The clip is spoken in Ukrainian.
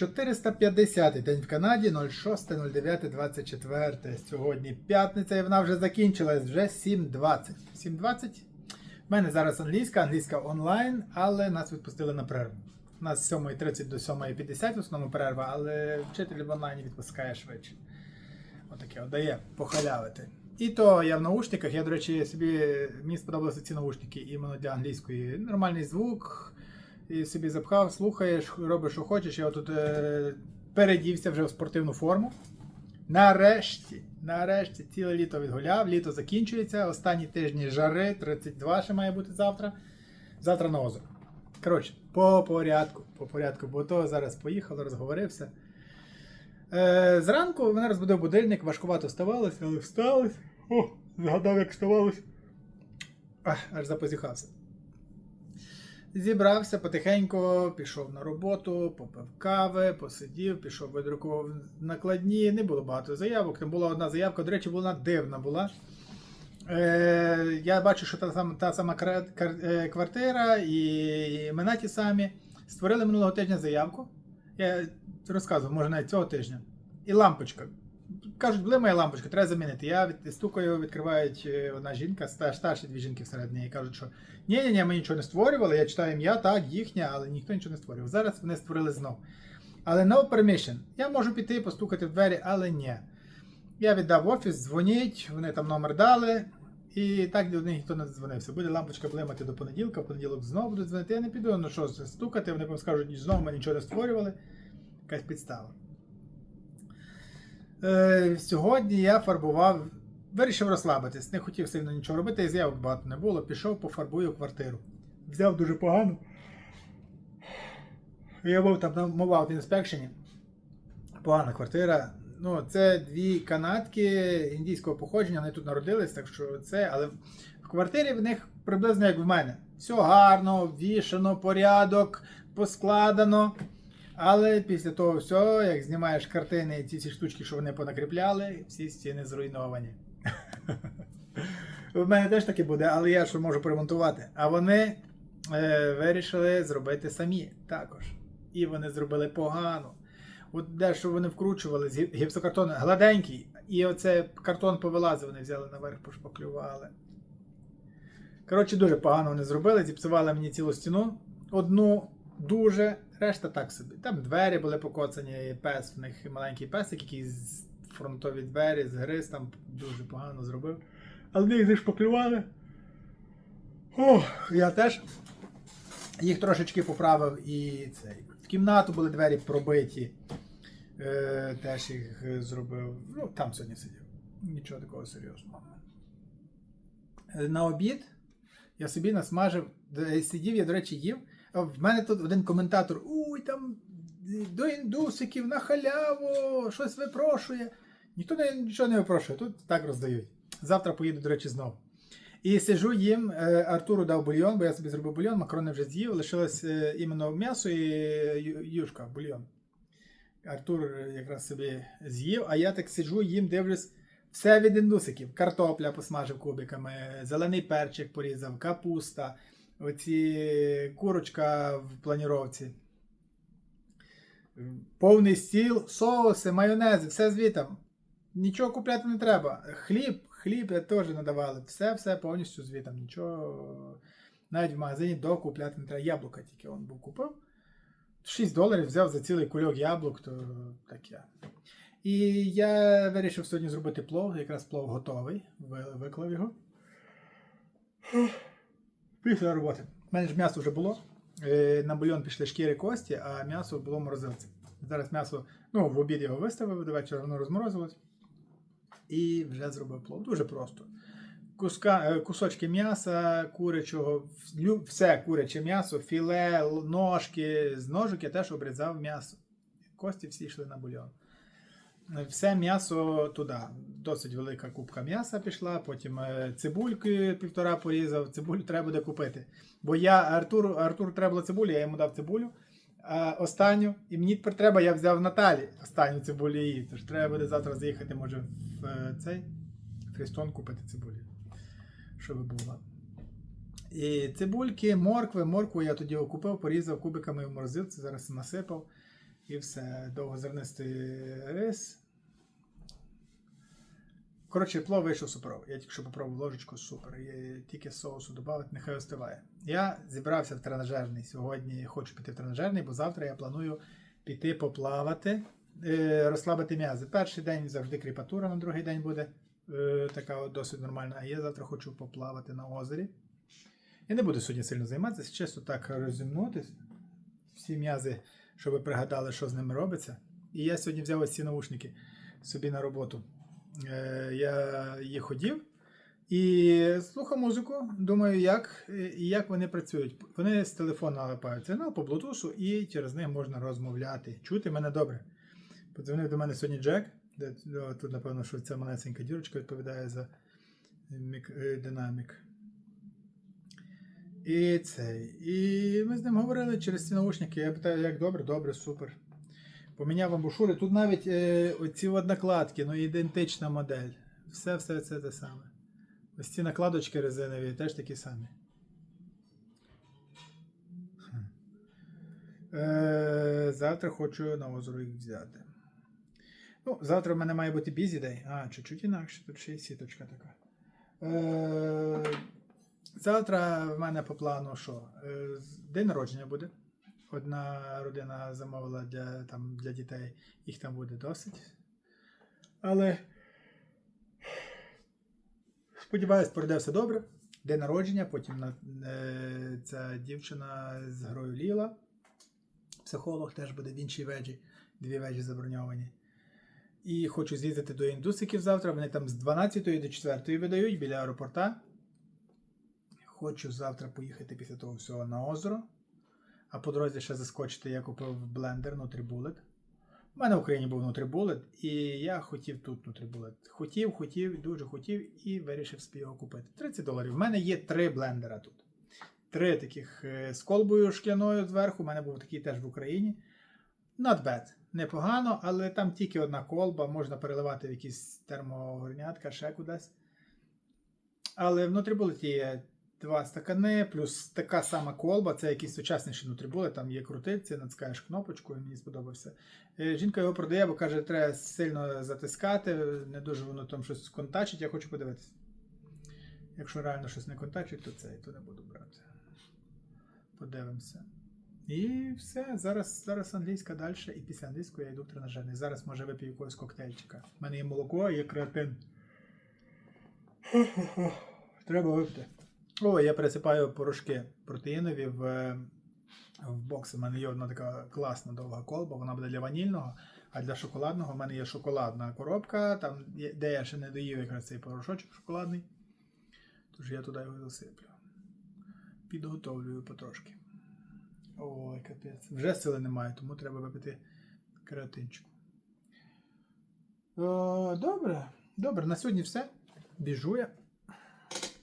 450 день в Канаді 06.09.24. Сьогодні п'ятниця і вона вже закінчилась, вже 7.20. 7.20? У мене зараз англійська, англійська онлайн, але нас відпустили на перерву. У нас з 7.30 до 7.50 в основному перерва, але вчитель в онлайні відпускає швидше. Отаке от дає похалявити. І то я в наушниках, я, до речі, собі мені сподобалися ці наушники іменно для англійської. Нормальний звук, і собі запхав, слухаєш, робиш, що хочеш. Я отут е, передівся вже в спортивну форму. Нарешті, нарешті, ціле літо відгуляв, літо закінчується. Останні тижні жари, 32 ще має бути завтра. Завтра на озеро. Коротше, по порядку, по порядку, бо то зараз поїхав, розговорився. Е, зранку мене розбудив будильник, важкувато вставалося, але всталося. О, згадав, як вставалося. Ах, аж запозіхався. Зібрався потихеньку, пішов на роботу, попив кави, посидів, пішов видрукував накладні. Не було багато заявок. Там була одна заявка, до речі, вона дивна була. Е, я бачу, що та, сама- та сама е, квартира і імена ті самі. Створили минулого тижня заявку. Я розказував, може навіть цього тижня. І лампочка. Кажуть, блимає лампочка, треба замінити. Я від, стукаю, відкривають е, одна жінка, ста- старші дві жінки всередині, і кажуть, що ні, ні, ні, ми нічого не створювали. Я читаю ім'я, так, їхнє, але ніхто нічого не створював. Зараз вони створили знов. Але no permission. Я можу піти, постукати в двері, але ні. Я віддав офіс, дзвоніть, вони там номер дали. І так до них ніхто не дзвонився. Буде лампочка блимати до понеділка, в понеділок знову будуть дзвонити. Я не піду, ну що, стукати, вони потім скажуть, знову ми нічого не створювали. Якась підстава. Е, сьогодні я фарбував, вирішив розслабитись, не хотів сильно нічого робити, і з'явок багато не було. Пішов, пофарбую квартиру. Взяв дуже погано. Я був там на моваут інспекшені. Погана квартира. Ну, це дві канадки індійського походження, вони тут народились, так що це, але в квартирі в них приблизно як в мене. Все гарно, вішано, порядок, поскладено. Але після того всього, як знімаєш картини, і ці всі штучки, що вони понакріпляли, всі стіни зруйновані. У мене теж таке буде, але я що можу поремонтувати. А вони е, вирішили зробити самі також. І вони зробили погано. От дещо вони вкручували з гіпсокартону гладенький, і оце картон повилазив, вони взяли наверх, пошпаклювали. Коротше, дуже погано вони зробили, зіпсували мені цілу стіну. Одну дуже, решта так собі. Там двері були покоцані, пес, в них маленький песик, який з фронтові двері згриз, там дуже погано зробив. Але вони їх зашпаклювали. О, я теж їх трошечки поправив і цей. В кімнату були двері пробиті. Е, теж їх зробив. Ну, там сьогодні сидів. Нічого такого серйозного. Е, На обід я собі насмажив. Сидів, я, до речі, їв. А В мене тут один коментатор: уй, там е, до індусиків на халяву, щось випрошує. Ніхто не, нічого не випрошує, тут так роздають. Завтра поїду, до речі, знову. І сижу їм, е, Артуру дав бульйон, бо я собі зробив бульйон, макарони вже з'їв, лишилось е, іменно м'ясо і юшка, бульйон. Артур е, якраз собі з'їв, а я так сиджу, їм дивлюсь все від індусиків. Картопля посмажив кубиками, зелений перчик порізав, капуста, оці курочка в планіровці. Повний стіл, соуси, майонези, все звітом. Нічого купляти не треба. Хліб, хліб теж надавали. Все, все повністю звітом. Нічого. Навіть в магазині до купляти не треба. Яблука тільки он був купив. 6 доларів взяв за цілий кульок яблук, то таке. І я вирішив сьогодні зробити плов. Якраз плов готовий. Виклав його. Після роботи. У мене ж м'ясо вже було. Е, На бульйон пішли шкіри кості, а м'ясо було в морозилці. Зараз м'ясо, ну, в обід його виставив, до вечора воно розморозилось. І вже зробив плов. Дуже просто. Куска, е, кусочки м'яса, курячого, все куряче м'ясо, філе, ножки. З ножок я теж обрізав м'ясо. Кості всі йшли на бульйон. Е, Все м'ясо туди. Досить велика кубка м'яса пішла, потім е, цибульки півтора порізав. Цибулю треба буде купити. Бо я Артур, Артур треба було цибулю, я йому дав цибулю. А останню, і мені тепер треба, я взяв Наталі останню цибулю її. Тож треба буде завтра заїхати, може, в е, цей Фрістон купити цибулю. Щоб було. І цибульки, моркви, моркву я тоді купив, порізав кубиками в морозилці, зараз насипав. І все. Довгозернистий рис. Коротше, плов вийшов суперовий. Я тільки що попробував ложечку, супер. І тільки соусу додати, нехай остиває. Я зібрався в тренажерний сьогодні. Хочу піти в тренажерний, бо завтра я планую піти поплавати, е, розслабити м'язи. Перший день завжди кріпатура, на другий день буде е, така досить нормальна. А я завтра хочу поплавати на озері. Я не буду сьогодні сильно займатися, чисто так розімнутися. Всі м'язи, щоб ви пригадали, що з ними робиться. І я сьогодні взяв ось ці наушники собі на роботу. Е, я їх ходів і слухав музику. Думаю, як, е, і як вони працюють. Вони з телефону налипають сигнал по блутусу, і через них можна розмовляти. Чути мене добре. Подзвонив до мене сьогодні Джек. Де, тут, напевно, що ця малесенька дірочка відповідає за мік, е, динамік. І цей. І ми з ним говорили через ці наушники. Я питаю, як добре, добре, супер. Поміняв амбушури. Тут навіть е, оці от накладки, ну ідентична модель. Все, все це те саме. Ось ці накладочки резинові теж такі самі. Е, завтра хочу на озеро їх взяти. Ну, завтра в мене має бути day. А, чуть-чуть інакше, тут ще й сіточка така. Е, завтра в мене по плану що? Е, день народження буде. Одна родина замовила для, там, для дітей, їх там буде досить. Але сподіваюсь, пройде все добре. День народження, потім на, е, ця дівчина з грою Ліла. Психолог теж буде в іншій вежі. Дві вежі заброньовані. І хочу з'їздити до індусиків завтра. Вони там з 12 до 4 видають біля аеропорта. Хочу завтра поїхати після того всього на озеро. А по дорозі ще заскочити, я купив блендер Nutribullet. У мене в Україні був Nutribullet, і я хотів тут Nutribullet. Хотів, хотів, дуже хотів і вирішив собі його купити. 30 доларів. У мене є три блендера тут. Три таких е, з колбою шкляною зверху. У мене був такий теж в Україні. Not bad. Непогано, але там тільки одна колба, можна переливати в якісь термогорнятка, ще кудись. Але в Nutribullet є два стакани, плюс така сама колба, це якісь сучасніші нутрибули, там є крутильці, натискаєш кнопочку, і мені сподобався. Е, Жінка його продає, бо каже, треба сильно затискати, не дуже воно там щось контачить, я хочу подивитися. Якщо реально щось не контачить, то це то не буду брати. Подивимося. І все, зараз, зараз англійська далі, і після англійської я йду в тренажерний. Зараз може вип'ю якогось коктейльчика. У мене є молоко, є креатин. Треба випити. О, я пересипаю порошки протеїнові в, в бокс. У мене є одна така класна довга колба, вона буде для ванільного, а для шоколадного в мене є шоколадна коробка, там, де я ще не доїв якраз цей порошочок шоколадний. Тож я туди його засиплю. Підготовлюю потрошки. Ой, капець. Вже сили немає, тому треба випити кератинчику. О, добре. Добре, на сьогодні все. Біжу я.